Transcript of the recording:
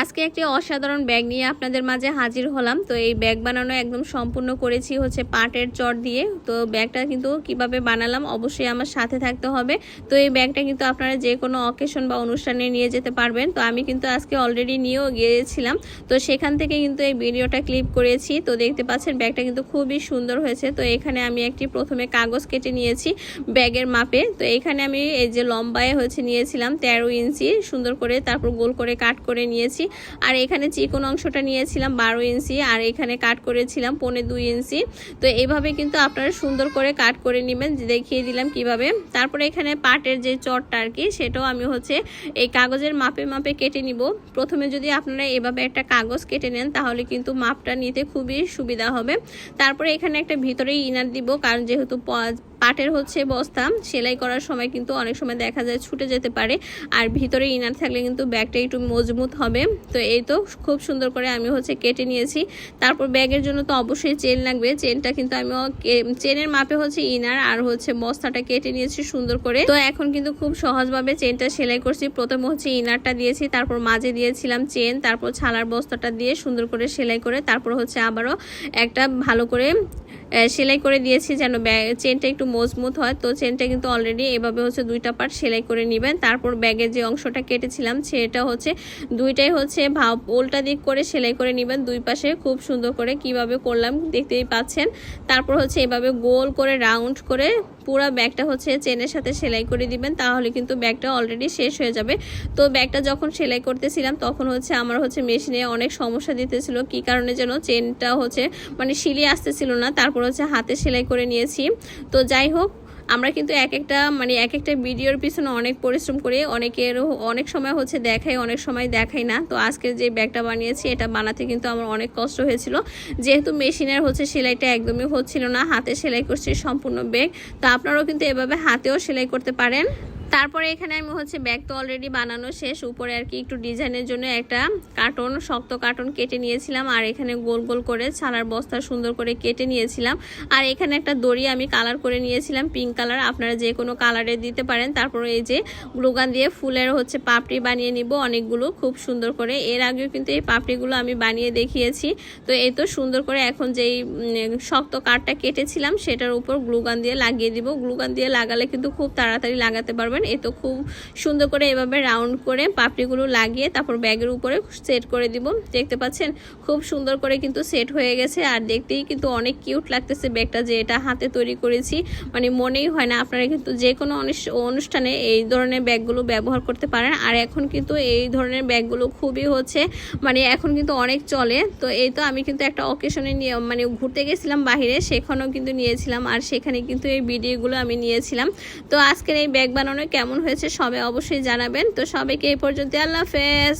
আজকে একটি অসাধারণ ব্যাগ নিয়ে আপনাদের মাঝে হাজির হলাম। তো এই ব্যাগ বানানো একদম সম্পূর্ণ করেছি হচ্ছে পাটের চট দিয়ে। তো ব্যাগটা কিন্তু কীভাবে বানালাম অবশ্যই আমার সাথে থাকতে হবে। তো এই ব্যাগটা কিন্তু আপনারা যে কোনো অকেশন বা অনুষ্ঠানে নিয়ে যেতে পারবেন। তো আমি কিন্তু আজকে অলরেডি নিয়েও গিয়েছিলাম। তো সেখান থেকে কিন্তু এই ভিডিওটা ক্লিপ করেছি। তো দেখতে পাচ্ছেন ব্যাগটা কিন্তু খুবই সুন্দর হয়েছে। তো এখানে আমি একটি প্রথমে কাগজ কেটে নিয়েছি ব্যাগের মাপে। তো এখানে আমি এই যে লম্বায় হচ্ছে নিয়েছিলাম তেরো ইঞ্চি। সুন্দর করে তারপর গোল করে কাট করে নিয়েছি। আর এখানে চিকন অংশটা নিয়েছিলাম বারো ইঞ্চি, আর এখানে কাট করেছিলাম পৌনে দুই ইঞ্চি। তো এইভাবে কিন্তু আপনারা সুন্দর করে কাট করে নেবেন, দেখিয়ে দিলাম কীভাবে। তারপরে এখানে পাটের যে চটটা আর কি, সেটাও আমি হচ্ছে এই কাগজের মাপে মাপে কেটে নিব। প্রথমে যদি আপনারা এভাবে একটা কাগজ কেটে নেন, তাহলে কিন্তু মাপটা নিতে খুবই সুবিধা হবে। তারপরে এখানে একটা ভিতরেই ইনার দিব, কারণ যেহেতু পাটের হচ্ছে বস্তা। সেলাই করার সময় কিন্তু অনেক সময় দেখা যায় ছুটে যেতে পারে। আর ভিতরে ইনার থাকলে কিন্তু ব্যাগটা একটু মজবুত হবে। তো এই তো খুব সুন্দর করে আমি হচ্ছে কেটে নিয়েছি। তারপর ব্যাগের জন্য তো অবশ্যই চেন লাগবে। চেনটা কিন্তু আমি চেনের মাপে হচ্ছে ইনার আর হচ্ছে বস্তাটা কেটে নিয়েছি সুন্দর করে। তো এখন কিন্তু খুব সহজভাবে চেনটা সেলাই করছি। প্রথমে হচ্ছে ইনারটা দিয়েছি, তারপর মাঝে দিয়েছিলাম চেন, তারপর ছালার বস্তাটা দিয়ে সুন্দর করে সেলাই করে, তারপর হচ্ছে আবারও একটা ভালো করে সেলাই করে দিয়েছি যেন চেনটা একটু মজবুত হয়। তো চেনটা কিন্তু অলরেডি এভাবে হচ্ছে দুইটা পার্ট সেলাই করে নেবেন। তারপর ব্যাগের যে অংশটা কেটেছিলাম, সেটা হচ্ছে দুইটাই হচ্ছে ভাব উল্টা দিক করে সেলাই করে নেবেন। দুই পাশে খুব সুন্দর করে কীভাবে করলাম দেখতেই পাচ্ছেন। তারপর হচ্ছে এভাবে গোল করে রাউন্ড করে পুরো ব্যাগটা হচ্ছে চেনের সাথে সেলাই করে দিবেন। তাহলে কিন্তু ব্যাগটা অলরেডি শেষ হয়ে যাবে। তো ব্যাগটা যখন সেলাই করতেছিলাম, তখন হচ্ছে আমার হচ্ছে মেশিনে অনেক সমস্যা দিতেছিল। কি কারণে যেন চেনটা হচ্ছে মানে সিলি আসতেছিল না। তারপর হচ্ছে হাতে সেলাই করে নিয়েছি। তো যাই হোক, আমরা কিন্তু এক একটা মানে এক একটা ভিডিওর পিছনে অনেক পরিশ্রম করি, অনেকের অনেক সময় হচ্ছে দেখাই, অনেক সময় দেখাই না। তো আজকে যে ব্যাগটা বানিয়েছি, এটা বানাতে কিন্তু আমার অনেক কষ্ট হয়েছিল। যেহেতু মেশিনের হচ্ছে সেলাইটা একদমই হচ্ছিল না, হাতে সেলাই করছি সম্পূর্ণ ব্যাগ। তো আপনারাও কিন্তু এভাবে হাতেও সেলাই করতে পারেন। তারপরে এখানে আমি হচ্ছে ব্যাগ তো অলরেডি বানানো শেষ। উপরে আর কি একটু ডিজাইনের জন্য একটা কার্টন শক্ত কার্টন কেটে নিয়েছিলাম আর এখানে গোল গোল করে ছালার বস্তা সুন্দর করে কেটে নিয়েছিলাম। আর এখানে একটা দড়ি আমি কালার করে নিয়েছিলাম পিঙ্ক কালার আপনারা যে কোনো কালারে দিতে পারেন। তারপরে এই যে গ্লুগান দিয়ে ফুলের হচ্ছে পাপড়ি বানিয়ে নিব অনেকগুলো খুব সুন্দর করে। এর আগেও কিন্তু এই পাপড়িগুলো আমি বানিয়ে দেখিয়েছি। তো এই তো সুন্দর করে এখন যেই শক্ত কাঠটা কেটেছিলাম, সেটার উপর গ্লুগান দিয়ে লাগিয়ে দিব। গ্লুগান দিয়ে লাগালে কিন্তু খুব তাড়াতাড়ি লাগাতে পারবেন এই তো খুব সুন্দর করে এভাবে রাউন্ড করে পাপড়িগুলো লাগিয়ে তারপর ব্যাগের উপরে সেট করে দিব। দেখতে পাচ্ছেন? খুব সুন্দর করে কিন্তু সেট হয়ে গেছে। আর দেখতেই কিন্তু অনেক কিউট লাগতেছে ব্যাগটা যে এটা হাতে তৈরি করেছি। মানে মনেই হয় না আপনারা কিন্তু যে কোনো অনুষ- অনুষ্ঠানে এই ধরনের ব্যাগগুলো ব্যবহার করতে পারেন। আর এখন কিন্তু এই ধরনের ব্যাগগুলো খুবই হচ্ছে মানে এখন কিন্তু অনেক চলে। তো এই তো আমি কিন্তু একটা অকেশনে নিয়ে মানে ঘুরতে গেছিলাম বাইরে সেখানেও কিন্তু নিয়েছিলাম। আর সেখানে কিন্তু এই ভিডিওগুলো আমি নিয়েছিলাম। তো আজকের এই ব্যাগ বানানো কেমন হয়েছে সবে অবশ্যই জানাবেন। তো সবাইকে এই পর্যন্ত আল্লাহ হাফেজ।